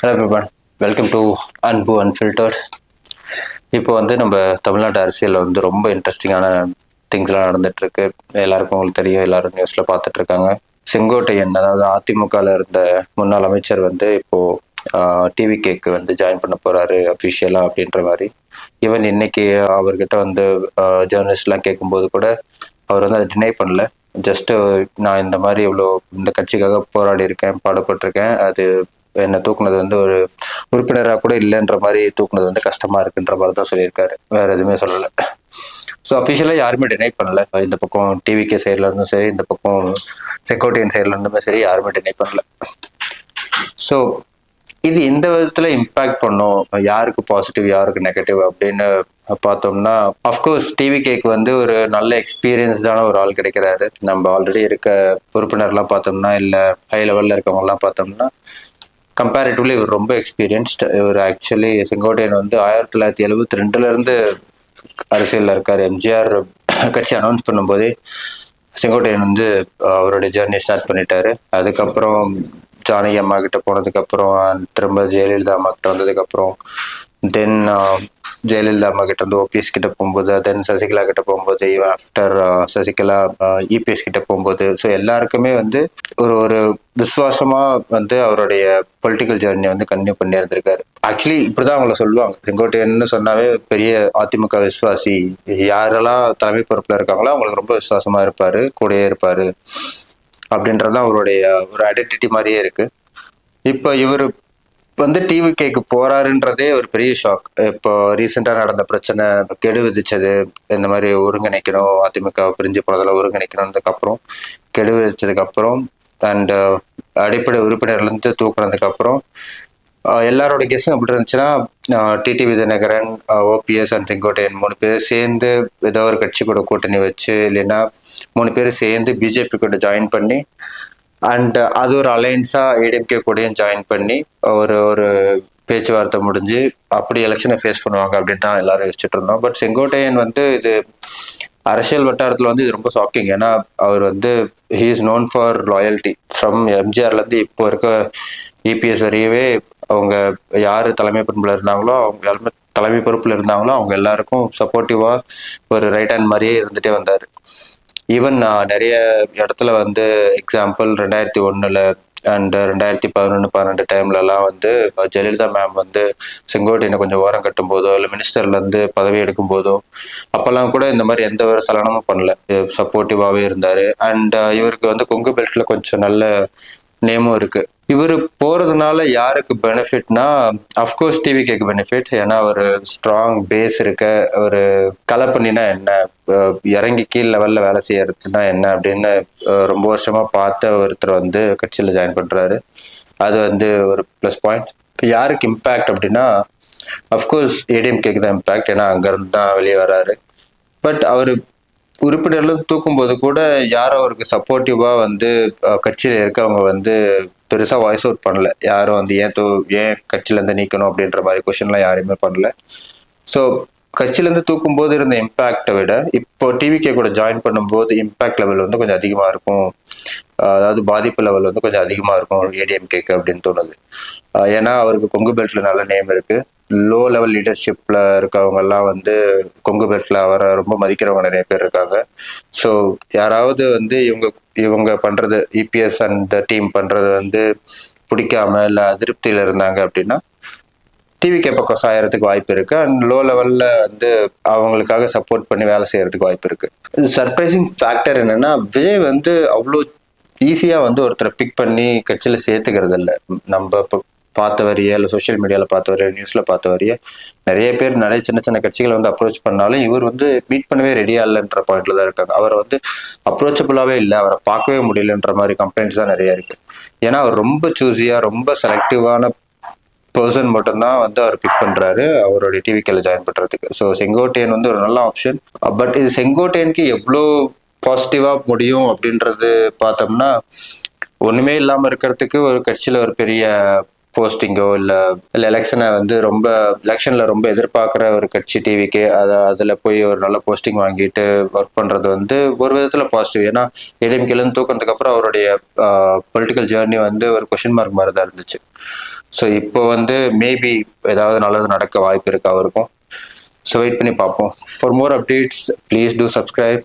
Hello everyone welcome to Anbu unfiltered இப்போ வந்து நம்ம தமிழ்நாட்டு அரசியலில் வந்து ரொம்ப இன்ட்ரெஸ்டிங்கான திங்ஸ்லாம் நடந்துட்டுருக்கு. எல்லாருக்கும் உங்களுக்கு தெரியும் எல்லாரும் நியூஸில் பார்த்துட்ருக்காங்க செங்கோட்டையன் அதாவது அதிமுகவில் இருந்த முன்னாள் அமைச்சர் வந்து இப்போது டிவி கேக்கு வந்து ஜாயின் பண்ண போறாரு அஃபிஷியலா அப்படின்ற மாதிரி. ஈவன் இன்னைக்கு அவர்கிட்ட வந்து ஜேர்னலிஸ்ட்லாம் கேட்கும்போது கூட அவர் வந்து அதை டினை பண்ணல. ஜஸ்ட் நான் இந்த மாதிரி இவ்வளோ இந்த கட்சிக்காக போராடி இருக்கேன் பாடுபட்டிருக்கேன். அது என்னை தூக்குனது வந்து ஒரு உறுப்பினராக கூட இல்லைன்ற மாதிரி தூக்குனது வந்து கஷ்டமா இருக்குன்ற மாதிரி தான் சொல்லியிருக்காரு. வேற எதுவுமே சொல்லலை. ஸோ அஃபிஷியலாக யாருமே டினை பண்ணல. இந்த பக்கம் டிவிகே சைடில் இருந்தும் சரி இந்த பக்கம் செக்யூரிட்டியன் சைடில் இருந்துமே சரி யாருமே டினை பண்ணல. ஸோ இது எந்த விதத்தில் இம்பாக்ட் பண்ணும்? யாருக்கு பாசிட்டிவ் யாருக்கு நெகட்டிவ் அப்படின்னு பார்த்தோம்னா அஃப்கோர்ஸ் டிவி கேக்கு வந்து ஒரு நல்ல எக்ஸ்பீரியன்ஸ்டான ஒரு ஆள் கிடைக்கிறாரு. நம்ம ஆல்ரெடி இருக்க உறுப்பினர்லாம் பார்த்தோம்னா இல்லை ஹை லெவலில் இருக்கவங்கலாம் பார்த்தோம்னா கம்பேரிட்டிவ்லி இவர் ரொம்ப எக்ஸ்பீரியன்ஸ்ட் இவர் ஆக்சுவலி செங்கோட்டையன் வந்து ஆயிரத்தி தொள்ளாயிரத்தி எழுபத்தி ரெண்டுல இருந்து அரசியலில் இருக்கார். எம்ஜிஆர் கட்சி அனௌன்ஸ் பண்ணும்போதே செங்கோட்டையன் வந்து அவருடைய ஜேர்னி ஸ்டார்ட் பண்ணிட்டாரு. அதுக்கப்புறம் ஜானகி அம்மா கிட்ட போனதுக்கப்புறம் திரும்ப ஜெயலலிதா அம்மா கிட்ட வந்ததுக்கப்புறம் தென் ஜெயலலிதா அம்மா கிட்ட இருந்து ஓபிஎஸ் கிட்ட போகும்போது தென் சசிகலா கிட்ட போகும்போது after uh, Sasikala uh, EPS கிட்ட போகும்போது. ஸோ எல்லாருக்குமே வந்து ஒரு ஒரு விசுவாசமா வந்து அவருடைய பொலிட்டிக்கல் ஜேர்னியை வந்து கன்டினியூ பண்ணி இருந்திருக்காரு ஆக்சுவலி இப்படிதான் அவங்கள சொல்லுவாங்க. செங்கோட்டையன்னு சொன்னாவே பெரிய அதிமுக விசுவாசி. யாரெல்லாம் தலைமை பொறுப்புல இருக்காங்களோ அவங்களுக்கு ரொம்ப விசுவாசமா இருப்பாரு கூடயே இருப்பாரு. அப்படின்றதான் அவருடைய ஒரு ஐடென்டிட்டி மாதிரியே இருக்கு. இப்போ இவர் வந்து டிவி கேக்கு போறாருன்றதே ஒரு பெரிய ஷாக் இப்போ ரீசெண்டா நடந்த பிரச்சனை கெடு விதிச்சது இந்த மாதிரி ஒருங்கிணைக்கணும் அதிமுக பிரிஞ்சு போனதில் ஒருங்கிணைக்கணும்னு அப்புறம் கெடு விதிச்சதுக்கு அப்புறம் அண்ட் uh, அடிப்படை உறுப்பினர்லேருந்து தூக்குனதுக்கப்புறம் தூக்குனதுக்கு அப்புறம் எல்லாரோட கெஸ்ஸும் எப்படி இருந்துச்சுன்னா TT Vijayanagaran OPS and Sengottaiyan மூணு பேர் சேர்ந்து ஏதோ ஒரு கட்சி கூட கூட்டணி வச்சு இல்லைன்னா மூணு பேர் சேர்ந்து பிஜேபி கூட ஜாயின் பண்ணி அண்ட் uh, அது ஒரு அலையன்ஸா ஏடிஎம்கே கூடயும் ஜாயின் பண்ணி ஒரு ஒரு பேச்சுவார்த்தை முடிஞ்சு அப்படி எலெக்ஷனை ஃபேஸ் பண்ணுவாங்க அப்படின்னு தான் எல்லாரும் யோசிச்சுட்டு இருந்தோம். பட் செங்கோட்டையன் வந்து இது அரசியல் வட்டாரத்தில் வந்து இது ரொம்ப ஷாக்கிங் ஏன்னா அவர் வந்து he is known for loyalty from எம்ஜிஆர்லேருந்து இப்போ இருக்க இபிஎஸ் வரையவே அவங்க யார் தலைமை பொறுப்பில் இருந்தாங்களோ அவங்க தலைமை பொறுப்பில் இருந்தாங்களோ அவங்க எல்லாருக்கும் சப்போர்ட்டிவாக ஒரு ரைட் ஹேண்ட் மாதிரியே இருந்துகிட்டே வந்தார். ஈவன் நான் நிறைய இடத்துல வந்து எக்ஸாம்பிள் ரெண்டாயிரத்தி ஒன்றில் அண்ட் ரெண்டாயிரத்தி பதினொன்று பன்னெண்டு டைம்லலாம் வந்து ஜெயலலிதா மேம் வந்து செங்கோட்டையினை கொஞ்சம் ஓரம் கட்டும் போதோ இல்லை மினிஸ்டர்லேருந்து பதவி எடுக்கும் போதோ அப்போல்லாம் கூட இந்த மாதிரி எந்த ஒரு சலனமும் பண்ணல. சப்போர்ட்டிவாகவே இருந்தார். அண்ட் இவருக்கு வந்து கொங்கு பெல்ட்டில் கொஞ்சம் நல்ல நேமும் இருக்கு. இவர் போறதுனால யாருக்கு பெனிஃபிட்னா அஃப்கோர்ஸ் டிவி கேக்கு பெனிஃபிட் ஏன்னா ஒரு ஸ்ட்ராங் பேஸ் இருக்க ஒரு கலப்பண்ணினா என்ன? இறங்கி கீழ் லெவல்ல வேலை செய்யறதுனா என்ன அப்படின்னு ரொம்ப வருஷமா பார்த்த ஒருத்தர் வந்து கட்சியில் ஜாயின் பண்றாரு. அது வந்து ஒரு ப்ளஸ் பாயிண்ட் இப்போ யாருக்கு இம்பேக்ட் அப்படின்னா அஃப்கோர்ஸ் ஏடிஎம் கேக்கு தான் இம்பேக்ட் ஏன்னா அங்கேருந்து தான் வெளியே வராரு. பட் அவர் உறுப்பினர்ல தூக்கும்போது கூட யாரும் அவருக்கு சப்போர்ட்டிவா வந்து கட்சியில இருக்கவங்க வந்து பெருசா வாய்ஸ் அவுட் பண்ணல. யாரும் வந்து ஏன் தூ ஏன் கட்சியில இருந்து நீக்கணும் அப்படின்ற மாதிரி கொஷின்லாம் யாருமே பண்ணல. ஸோ கட்சியிலேருந்து தூக்கும் போது இருந்த இம்பேக்டை விட இப்போ டிவிகே கூட ஜாயின் பண்ணும்போது இம்பேக்ட் லெவல் வந்து கொஞ்சம் அதிகமாக இருக்கும். அதாவது பாதிப்பு லெவல் வந்து கொஞ்சம் அதிகமாக இருக்கும் ஏடிஎம் கேக்கு அப்படின்னு தோணுது. ஏன்னா அவருக்கு கொங்கு பெல்ட்ல நல்ல நேம் இருக்குது லோ லெவல் லீடர்ஷிப்பில் இருக்கவங்கெல்லாம் வந்து கொங்கு பெல்ட்ல அவரை ரொம்ப மதிக்கிறவங்க நிறைய பேர் இருக்காங்க. ஸோ யாராவது வந்து இவங்க இவங்க பண்ணுறது இபிஎஸ் அண்ட் த டீம் பண்ணுறது வந்து பிடிக்காம இல்லை அதிருப்தியில் இருந்தாங்க அப்படின்னா டிவிகே பக்கம் சாயறதுக்கு வாய்ப்பு இருக்கு. அண்ட் லோ லெவல்ல வந்து அவங்களுக்காக சப்போர்ட் பண்ணி வேலை செய்யறதுக்கு வாய்ப்பு இருக்கு. சர்ப்ரைசிங் ஃபேக்டர் என்னன்னா விஜய் வந்து அவ்வளோ ஈஸியாக வந்து ஒருத்தரை பிக் பண்ணி கட்சியில் சேர்த்துக்கிறது இல்லை நம்ம இப்போ பார்த்த வரைய இல்லை சோஷியல் மீடியாவில் பார்த்த வரைய நியூஸில் பார்த்த வரைய நிறைய பேர் நிறைய சின்ன சின்ன கட்சிகளை வந்து அப்ரோச் பண்ணாலும் இவர் வந்து மீட் பண்ணவே ரெடியா இல்லைன்ற பாயிண்ட்ல தான் இருக்காங்க. அவரை வந்து அப்ரோச்சபிளாகவே இல்லை. அவரை பார்க்கவே முடியலன்ற மாதிரி கம்ப்ளைண்ட்ஸ் தான் நிறைய இருக்கு. ஏன்னா அவர் ரொம்ப சூஸியாக ரொம்ப செலக்டிவான பர்சன் மட்டும்தான் வந்து அவர் பிக் பண்ணுறாரு அவருடைய டிவிக்கில் ஜாயின் பண்ணுறதுக்கு ஸோ செங்கோட்டையன் வந்து ஒரு நல்ல ஆப்ஷன் பட் இது செங்கோட்டையனுக்கு எவ்வளோ பாசிட்டிவாக முடியும் அப்படின்றது பார்த்தோம்னா ஒன்றுமே இல்லாமல் இருக்கிறதுக்கு ஒரு கட்சியில் ஒரு பெரிய போஸ்டிங்கோ இல்லை இல்லை எலெக்ஷனை வந்து ரொம்ப எலெக்ஷனில் ரொம்ப எதிர்பார்க்குற ஒரு கட்சி டிவிக்கு அதை அதில் போய் ஒரு நல்ல போஸ்டிங் வாங்கிட்டு ஒர்க் பண்ணுறது வந்து ஒரு விதத்தில் பாசிட்டிவ் ஏன்னா ஏடிஎம்கேலேருந்து தூக்கினதுக்கப்புறம் அவருடைய பொலிட்டிக்கல் ஜேர்னி வந்து ஒரு கொஷின் மார்க் மாதிரி தான் இருந்துச்சு. ஸோ இப்போ வந்து மேபி ஏதாவது நல்லது நடக்க வாய்ப்பு இருக்கா அவருக்கும். ஸோ வெயிட் பண்ணி பார்ப்போம். For more updates please do subscribe